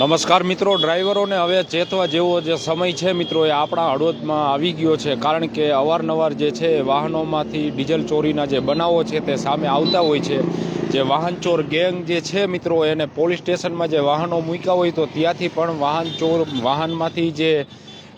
નમસ્કાર મિત્રો, ડ્રાઈવરોને હવે ચેતવા જેવો જે સમય છે મિત્રો, એ આપણા હળવદમાં આવી ગયો છે. કારણ કે અવારનવાર જે છે વાહનોમાંથી ડીઝલ ચોરીના જે બનાવો છે, તે સામે આવતા હોય છે. જે વાહન ચોર ગેંગ જે છે મિત્રો, એને પોલીસ સ્ટેશનમાં જે વાહનો મૂક્યા હોય, તો ત્યાંથી પણ વાહન ચોર, વાહનમાંથી જે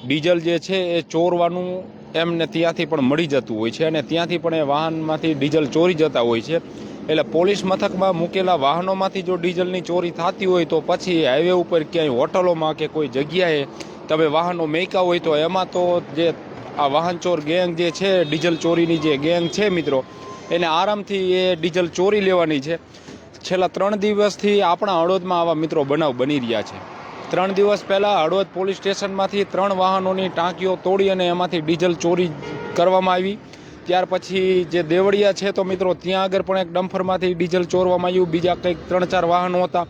ડીઝલ જે છે, એ ચોરવાનું એમને ત્યાંથી પણ મળી જતું હોય છે. અને ત્યાંથી પણ એ વાહનમાંથી ડીઝલ ચોરી જતા હોય છે. એટલે પોલીસ મથકમાં મૂકેલા વાહનોમાંથી જો ડીઝલની ચોરી થતી હોય તો પછી હાઈવે ઉપર ક્યાંય હોટલોમાં કે કોઈ જગ્યાએ તમે વાહનો મેક્યા હોય તો એમાં તો જે આ વાહન ચોર ગેંગ જે છે, ડીઝલ ચોરીની જે ગેંગ છે મિત્રો, એને આરામથી એ ડીઝલ ચોરી લેવાની છે. છેલ્લા ત્રણ દિવસથી આપણા હળવદમાં આવા મિત્રો બનાવ બની રહ્યા છે. ત્રણ દિવસ પહેલાં હળવદ પોલીસ સ્ટેશનમાંથી ત્રણ વાહનોની ટાંકીઓ તોડી અને એમાંથી ડીઝલ ચોરી કરવામાં આવી. ત્યાર પછી જે દેવળિયા છે તો મિત્રો, ત્યાં આગળ પણ એક ડમ્ફરમાંથી ડીઝલ ચોરવામાં આવ્યું. બીજા કંઈક ત્રણ ચાર વાહનો હતા.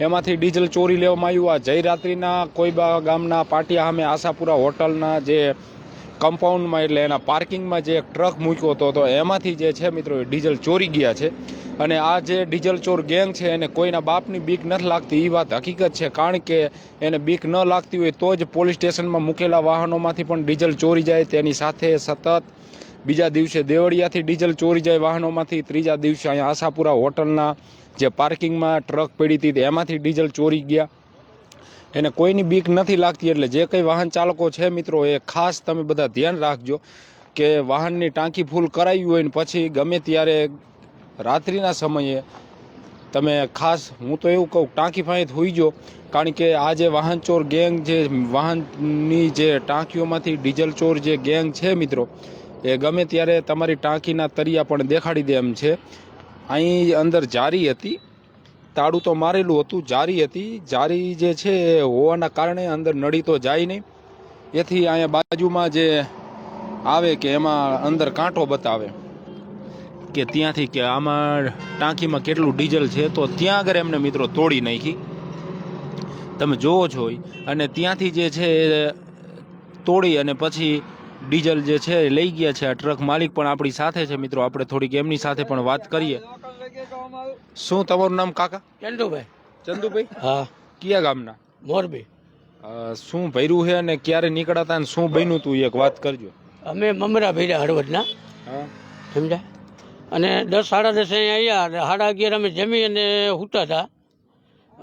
એમાંથી ડીઝલ ચોરી લેવામાં આવ્યું. આ જયરાત્રિના કોઈબા ગામના પાટિયા સામે આશાપુરા હોટલના જે કમ્પાઉન્ડમાં એટલે એના પાર્કિંગમાં જે એક ટ્રક મૂક્યો હતો, તો એમાંથી જે છે મિત્રો, એ ડીઝલ ચોરી ગયા છે. અને આ જે ડીઝલ ચોર ગેંગ છે, એને કોઈના બાપની બીક નથી લાગતી. એ વાત હકીકત છે, કારણ કે એને બીક ન લાગતી હોય તો જ પોલીસ સ્ટેશનમાં મૂકેલા વાહનોમાંથી પણ ડીઝલ ચોરી જાય. તેની સાથે સતત બીજા દિવસે દેવળિયાથી ડીઝલ ચોરી જાય વાહનોમાંથી, ત્રીજા દિવસે અહીંયા આશાપુરા હોટલના જે પાર્કિંગમાં ટ્રક પડી હતી એમાંથી ડીઝલ ચોરી ગયા. એને કોઈની બીક નથી લાગતી એટલે જે કંઈ વાહન ચાલકો છે મિત્રો, એ ખાસ તમે બધા ધ્યાન રાખજો કે વાહનની ટાંકી ફૂલ કરાવી હોય ને પછી ગમે ત્યારે રાત્રિના સમયે તમે ખાસ, હું તો એવું કહું, ટાંકી ફાંઈ હોઈ જો, કારણ કે આ જે વાહન ચોર ગેંગ જે વાહનની જે ટાંકીઓમાંથી ડીઝલ ચોર જે ગેંગ છે મિત્રો એ ગમે ત્યારે તમારી ટાંકીના તરિયા પણ દેખાડી દે એમ છે. અહીં અંદર જારી હતી. તાળું તો મારેલું હતું, જારી હતી. જારી જે છે એ હોવાના કારણે અંદર નળી તો જાય નહીં. એથી અહીંયા બાજુમાં જે આવે કે એમાં અંદર કાંટો બતાવે કે ત્યાંથી કે આમાં ટાંકીમાં કેટલું ડીઝલ છે તો ત્યાં આગળ એમને મિત્રો તોડી નાખી. તમે જોવો છો અને ત્યાંથી જે છે તોડી અને પછી ડીઝલ જે છે એ લઈ ગયા છે આ ટ્રક માલિક પણ આપણી સાથે છે. મિત્રો આપણે થોડીક એમની સાથે પણ વાત કરીએ. શું તમારું નામ કાકા? ચંદુભાઈ. ચંદુભાઈ? હા. કયા ગામના? મોરબી. શું ભર્યું છે અને ક્યારે નીકળાતા અને શું બન્યું તું? એક વાત કરજો. અમે મમરા ભર્યા હળવદના. હા. સમજ્યા? અને દસ સાડા દસ અહીંયા આવ્યા અને સાડા અગિયાર અમે જમી અને સૂતા હતા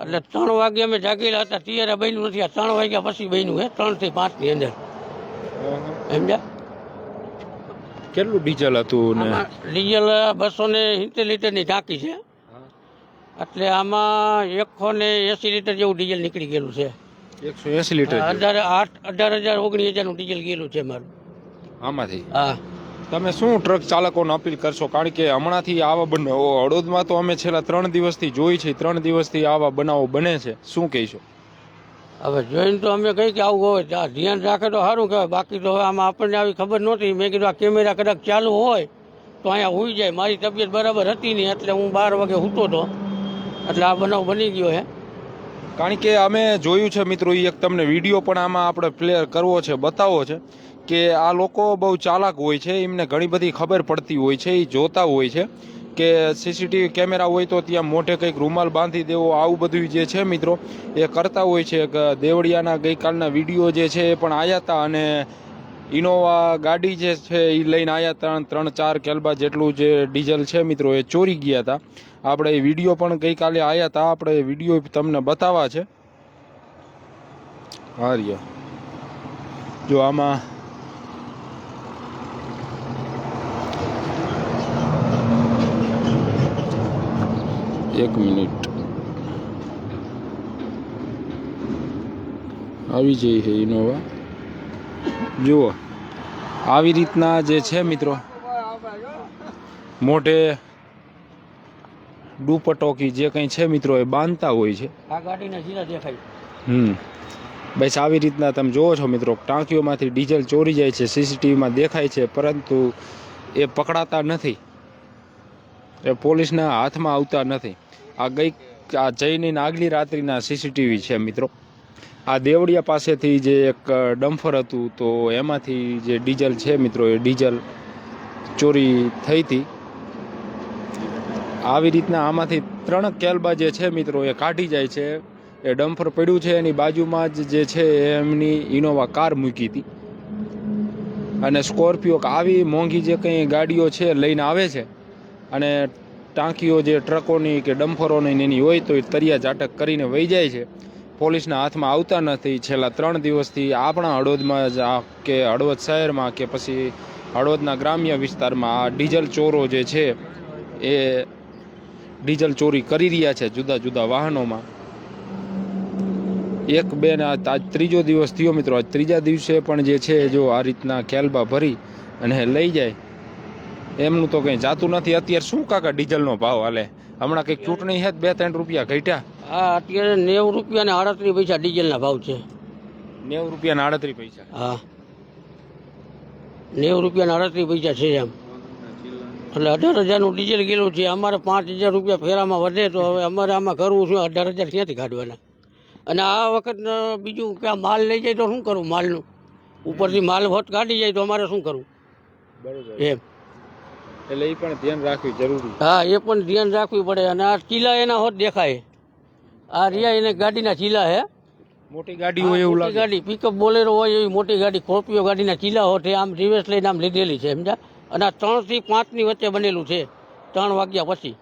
એટલે ત્રણ વાગે અમે જાગેલા હતા. ત્યારે બન્યું નથી. આ ત્રણ વાગ્યા પછી બન્યું હે ત્રણથી પાંચની અંદર. સમજ્યા કેટલું ડીઝલ હતું ને? ડીઝલ બસો ને સિત્તેર લીટરની ટાંકી છે. એટલે આમાં એકસો ને એસી લીટર જેવું ડીઝલ નીકળી ગયેલું છે. એકસો એસી લીટર અઢાર આઠ અઢાર હજાર ઓગણીસ હજારનું ડીઝલ ગયેલું છે મારું. આમાંથી? હા. તમે શું ટ્રક ચાલકોને અપીલ કરશો? કારણ કે હમણાંથી આવા બનાવો હળોદમાં તો અમે છેલ્લા ત્રણ દિવસથી જોઈ છે ત્રણ દિવસથી આવા બનાવો બને છે. શું કહીશો? હવે જોઈને તો અમે કહી કે આવું હોય ત્યાં ધ્યાન રાખે તો સારું કહેવાય. બાકી તો હવે આમાં આપણને આવી ખબર નહોતી. મેં કીધું આ કેમેરા કદાચ ચાલુ હોય, તો અહીંયા હોઈ જાય. મારી તબિયત બરાબર હતી નહીં, એટલે હું બાર વાગે સૂતો હતો એટલે આ બનાવ બની ગયો હે. કારણ કે અમે જોયું છે મિત્રો એ એક તમને વીડિયો પણ આમાં આપણે પ્લેયર કરવો છે, બતાવવો છે, કે આ લોકો બહુ ચાલાક હોય છે. એમને ઘણી બધી ખબર પડતી હોય છે એ જોતા હોય છે. કે સીસીટીવી કેમેરા હોય તો ત્યાં મોઢે કંઈક રૂમાલ બાંધી દેવો, આવું બધું જે છે મિત્રો, એ કરતા હોય છે. દેવળિયાના ગઈકાલના વીડિયો જે છે એ પણ આવ્યા હતા અને ઇનોવા ગાડી જે છે એ લઈને આવ્યા ત્રણ ત્રણ ચાર કેલબા જેટલું જે ડીઝલ છે મિત્રો, એ ચોરી ગયા હતા આપણે એ વીડિયો પણ ગઈકાલે આવ્યા હતા આપણે વીડિયો તમને બતાવવા છે. હાર્ય જો આમાં એક મિનિટ. આવી જઈ છે ઇનોવા. જુઓ આવી રીતના જે છે મિત્રો મોઢે ડુપટોકી જે કંઈ છે મિત્રો એ બાંધતા હોય છે. હમ. બસ આવી રીતના તમે જોવો છો મિત્રો ટાંકીઓમાંથી ડીઝલ ચોરી જાય છે સીસીટીવીમાં દેખાય છે પરંતુ એ પકડાતા નથી. એ પોલીસના હાથમાં આવતા નથી. આ ગઈ આ જઈને આગલી રાત્રિના સીસીટીવી છે મિત્રો. આ દેવળિયા પાસેથી જે એક ડમ્ફર હતું, તો એમાંથી જે ડીઝલ છે મિત્રો, એ ડીઝલ ચોરી થઈ હતી. આવી રીતના આમાંથી ત્રણ કેલબા જે છે મિત્રો, એ કાઢી જાય છે. એ ડમ્ફર પડ્યું છે, એની બાજુમાં જ જે છે એમની ઇનોવા કાર મૂકી હતી. અને સ્કોર્પિયો આવી મોંઘી જે કંઈ ગાડીઓ છે લઈને આવે છે. અને ટાંકીઓ જે ટ્રકોની કે ડમ્ફરોની એની હોય તો એ તરિયા ઝાટક કરીને વહી જાય છે. પોલીસના હાથમાં આવતા નથી. છેલ્લા ત્રણ દિવસથી આપણા હળવદમાં જ આ કે હળવદ શહેરમાં કે પછી હળવદના ગ્રામ્ય વિસ્તારમાં આ ડીઝલ ચોરો જે છે એ ડીઝલ ચોરી કરી રહ્યા છે જુદા જુદા વાહનોમાં. એક બે ને આજ ત્રીજો દિવસ થયો મિત્રો. આજ ત્રીજા દિવસે પણ જે છે જો આ રીતના ખેલબા ભરી અને લઈ જાય. એમનું તો કંઈ જાતું નથી. અત્યારે શું કાકા ડીઝલનો ભાવ હાલે? હમણાં કંઈક ચૂંટણી છે બે ત્રણ રૂપિયા ઘટ્યા. હા અત્યારે નેવું રૂપિયા ને આડત્રીસ પૈસા ડીઝલના ભાવ છે. નેવું રૂપિયા ને આડત્રીસ પૈસા. હા. નેવું રૂપિયા ને આડત્રીસ પૈસા છે એમ. એટલે અઢાર હજારનું ડીઝલ કિલો છે. અમારે પાંચ હજાર રૂપિયા ફેરામાં વધે તો હવે અમારે આમાં કરવું શું અઢાર હજાર ક્યાંથી કાઢવાના? અને આ વખત બીજું કે માલ લઈ જાય તો શું કરવું માલનું? ઉપરથી માલ હોત કાઢી જાય તો અમારે શું કરવું? બરોબર. એમ. એટલે એ પણ ધ્યાન રાખવી જરૂરી. હા એ પણ ધ્યાન રાખવું પડે અને આ ચીલા એના હોત દેખાય. આ રિયા એને ગાડીના ચીલા હે. મોટી ગાડી હોય એવું મોટી લાગે. ગાડી પિકઅપ બોલેરો હોય એવી મોટી ગાડી સ્કોર્પિયો ગાડીના ચીલા હોત આમ રિવર્સ લઈને આમ લીધેલી છે સમજા અને આ ત્રણથી પાંચની વચ્ચે બનેલું છે ત્રણ વાગ્યા પછી.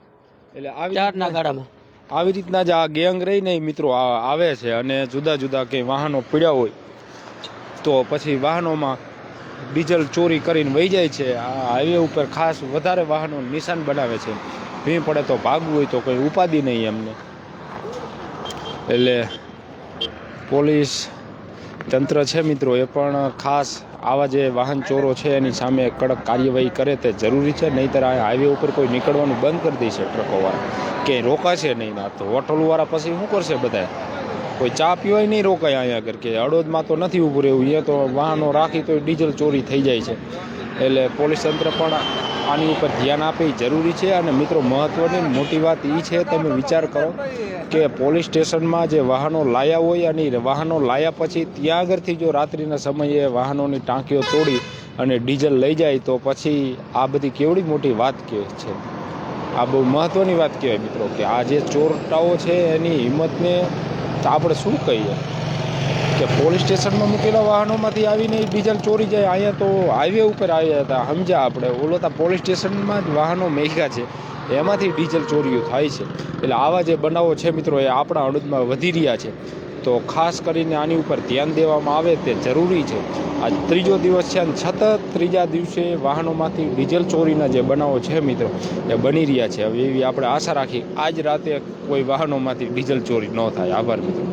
એટલે આવી ચારના ગાડામાં આવી રીતના જ આ ગેંગ રહીને મિત્રો આ- આવે છે અને જુદા જુદા કંઈ વાહનો પીડ્યા હોય તો પછી વાહનોમાં ડીઝલ ચોરી કરીને વહી જાય છે. આ હાઈવે ઉપર ખાસ વધારે વાહનો નિશાન બનાવે છે. ભીણ પડે તો ભાગવું હોય તો કોઈ ઉપાધિ નહીં એમને. એટલે પોલીસ તંત્ર છે મિત્રો, એ પણ ખાસ આવા જે વાહન ચોરો છે, એની સામે કડક કાર્યવાહી કરે તે જરૂરી છે. નહીંતર આ હાઈવે ઉપર કોઈ નીકળવાનું બંધ કરી દેશે ટ્રકોવાળા. કે રોકાશે નહીં ના તો. હોટલવાળા પછી શું કરશે બધા કોઈ ચા પીવાય નહીં રોકાય અહીંયા આગળ કે હળવદમાં તો નથી ઊભું રહેવું, અહીંયા તો વાહનો રાખી તો ડીઝલ ચોરી થઈ જાય છે. એટલે પોલીસ તંત્ર પણ આની ઉપર ધ્યાન આપે જરૂરી છે. અને મિત્રો મહત્ત્વની મોટી વાત એ છે, તમે વિચાર કરો કે પોલીસ સ્ટેશનમાં જે વાહનો લાયા હોય અને વાહનો લાયા પછી ત્યાં આગળથી જો રાત્રિના સમયે વાહનોની ટાંકીઓ તોડી અને ડીઝલ લઈ જાય, તો પછી આ બધી કેવડી મોટી વાત કે છે? આ બહુ મહત્ત્વની વાત કહેવાય મિત્રો, કે આ જે ચોરટાઓ છે, એની હિંમતને તો આપણે શું કહીએ? કે પોલીસ સ્ટેશનમાં મૂકેલા વાહનોમાંથી આવીને ડીઝલ ચોરી જાય, અહીંયા તો હાઈવે ઉપર આવ્યા હતા. સમજ્યા આપણે. ઓલો તો પોલીસ સ્ટેશનમાં જ વાહનો મેઘા છે. એમાંથી ડીઝલ ચોરીઓ થાય છે. એટલે આવા જે બનાવો છે મિત્રો, એ આપણા હળદમાં વધી રહ્યા છે. તો ખાસ કરીને આની ઉપર ધ્યાન દેવામાં આવે તે જરૂરી છે. આજ ત્રીજો દિવસ છે અને છતાં ત્રીજા દિવસે વાહનોમાંથી ડીઝલ ચોરીના જે બનાવો છે મિત્રો, એ બની રહ્યા છે. હવે એવી આપણે આશા રાખી આજ રાતે કોઈ વાહનોમાંથી ડીઝલ ચોરી ન થાય. આભાર મિત્રો.